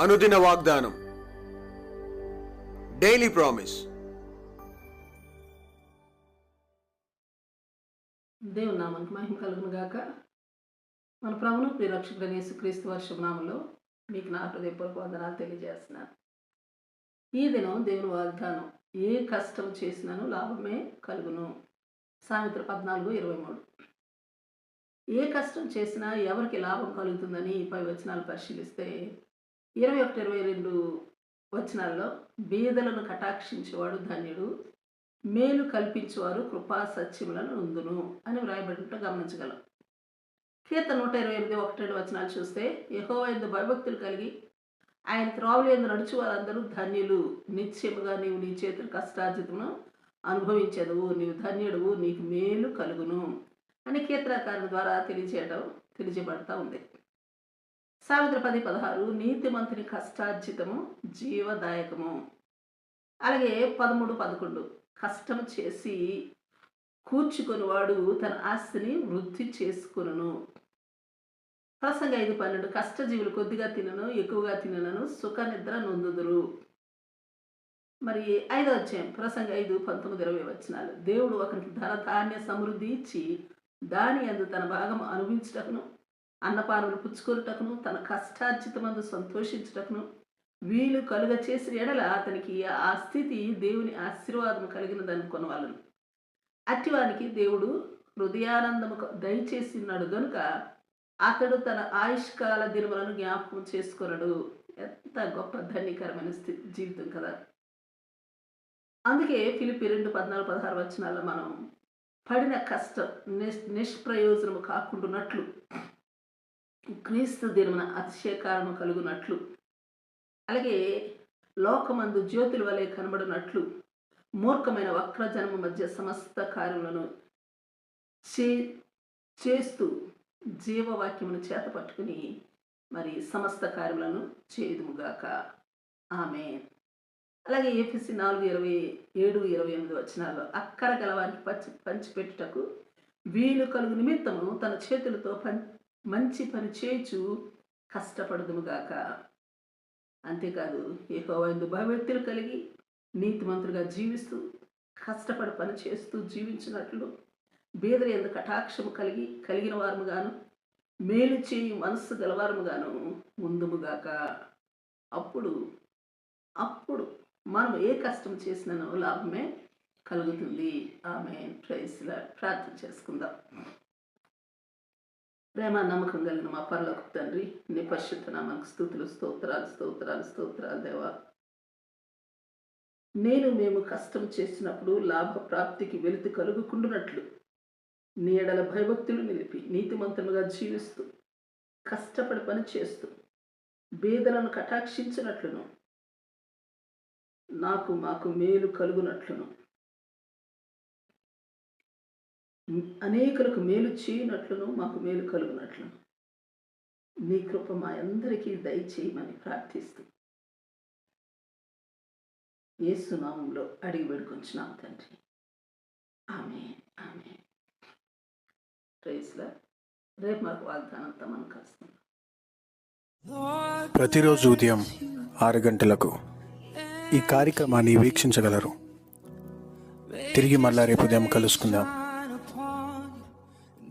అనుదిన వాగ్దానం. Daily promise దేవుని నామానికి మహిమ కలుగును గాక. మన ప్రభును ప్రియరక్షకుడైన యేసుక్రీస్తు వర్షం నామంలో మీకు నా హృదయపూర్వక వందనాలు తెలియజేస్తున్నాను. ఈ దినం దేవుని వాగ్దానం ఏ కష్టం చేసినాను లాభమే కలుగును. సాయంత్రం పద్నాలుగు ఇరవై మూడు. ఏ కష్టం చేసినా ఎవరికి లాభం కలుగుతుందని పై వచనాలు పరిశీలిస్తే ఇరవై ఒకటి ఇరవై రెండు వచనాల్లో బీదలను కటాక్షించేవాడు ధన్యుడు మేలు కల్పించేవారు కృపా సత్యములను ఉందును అని వ్రాయబడినట్టు గమనించగలం. కీర్తన నూట ఇరవై ఎనిమిది ఒకటి రెండు వచనాలు చూస్తే యహో ఎందు భయభక్తులు కలిగి ఆయన త్రోవలు ఎందు నడుచు వారందరూ ధన్యులు. నిత్యముగా నీవు నీ చేతుల కష్టార్జితమును అనుభవించదువు. నీవు ధన్యుడువు నీకు మేలు కలుగును అని కీర్తనకారుని ద్వారా తెలియజేయడం తెలియజేయబడతా ఉంది. సావిత్రి పది పదహారు నీతిమంతుని కష్టార్జితము జీవదాయకము. అలాగే పదమూడు పదకొండు. కష్టం చేసి కూర్చుకొనివాడు తన ఆస్తిని వృద్ధి చేసుకును ప్రసంగ ఐదు పన్నెండు. కష్టజీవులు కొద్దిగా తినను ఎక్కువగా తినను సుఖ నిద్ర నొందుదురు. మరి ఐదో అధ్యాయం ప్రసంగ ఐదు పంతొమ్మిది ఇరవై వచ్చినాలు దేవుడు ఒకరికి ధన ధాన్య సమృద్ధి ఇచ్చి దాని అందు తన భాగం అనుభవించుటకును. అన్నపానులు పుచ్చుకొనుటకును తన కష్టార్జితమందు సంతోషించుటకును వీలు కలుగ చేసిన ఎడల అతనికి ఆ స్థితి దేవుని ఆశీర్వాదం కలిగినదని కొనవాలను. అట్టివానికి దేవుడు హృదయానందము దయచేసినాడు గనుక అతడు తన ఆయుష్కాల దినములను జ్ఞాపకం చేసుకొనడు. ఎంత గొప్ప ధన్యకరమైన స్థితి జీవితం కదా! అందుకే ఫిలిపి రెండు పద్నాలుగు పదహారు వచనాల్లో మనం పడిన కష్టం నిష్ నిష్ప్రయోజనము కాకుండా క్రీస్తు దినమున అతిశయకారము కలుగునట్లు. అలాగే లోకమందు జ్యోతుల వలె కనబడినట్లు. మూర్ఖమైన వక్రజనము మధ్య సమస్త కార్యములను చే చేస్తూ జీవవాక్యమును చేత పట్టుకుని మరి సమస్త కార్యములను చేయుదుముగాక. ఆమె అలాగే ఏపీసీ నాలుగు ఇరవై ఏడు ఇరవై ఎనిమిది వచ్చినాల్లో అక్కర గలవారికి పంచి పంచిపెట్టుటకు వీలు కలుగు నిమిత్తము తన చేతులతో పం మంచి పని చేయుచు కష్టపడదుముగాక అంతేకాదు ఏకోవైందు భయభక్తులు కలిగి నీతిమంతులుగా జీవిస్తూ కష్టపడి పని చేస్తూ జీవించినట్లు బీదరి ఎందు కటాక్షము కలిగి కలిగిన వారముగాను మేలు చేయి మనస్సు గలవారముగాను ముందుముగాక అప్పుడు అప్పుడు మనం ఏ కష్టం చేసినను లాభమే కలుగుతుంది. ఆమె ప్రైస్లా ప్రార్థన చేసుకుందాం. ప్రేమ నమ్మకం కలిగిన మా పర్లకు తండ్రి నీ పరిశుద్ధ నామానికి స్థుతులు స్తోత్రాలు స్తోత్రాలు స్తోత్రాలు దేవా. నేను మేము కష్టం చేసినప్పుడు లాభ ప్రాప్తికి వెలితి కలుగుకుండునట్లు. నీ ఎడల భయభక్తులు నిలిపి నీతిమంతులుగా జీవిస్తూ కష్టపడి పని చేస్తూ బేదలను కటాక్షించినట్లును. నాకు మాకు మేలు కలుగునట్లును. అనేకులకు మేలు చేయనట్లును మాకు మేలు కలుగునట్లును. నీ కృప మా అందరికీ దయచేయమని ప్రార్థిస్తూ. ఏసునామంలో అడిగి పెడుకుంటున్నాం తండ్రి. ఆమె ఆమె ప్రైజ్లా రేపు మాకు వాగ్దానంతా మనం కలుస్తాం ప్రతిరోజు ఉదయం ఆరు గంటలకు ఈ కార్యక్రమాన్ని వీక్షించగలరు. తిరిగి మళ్ళా రేపు ఉదయం కలుసుకుందాం.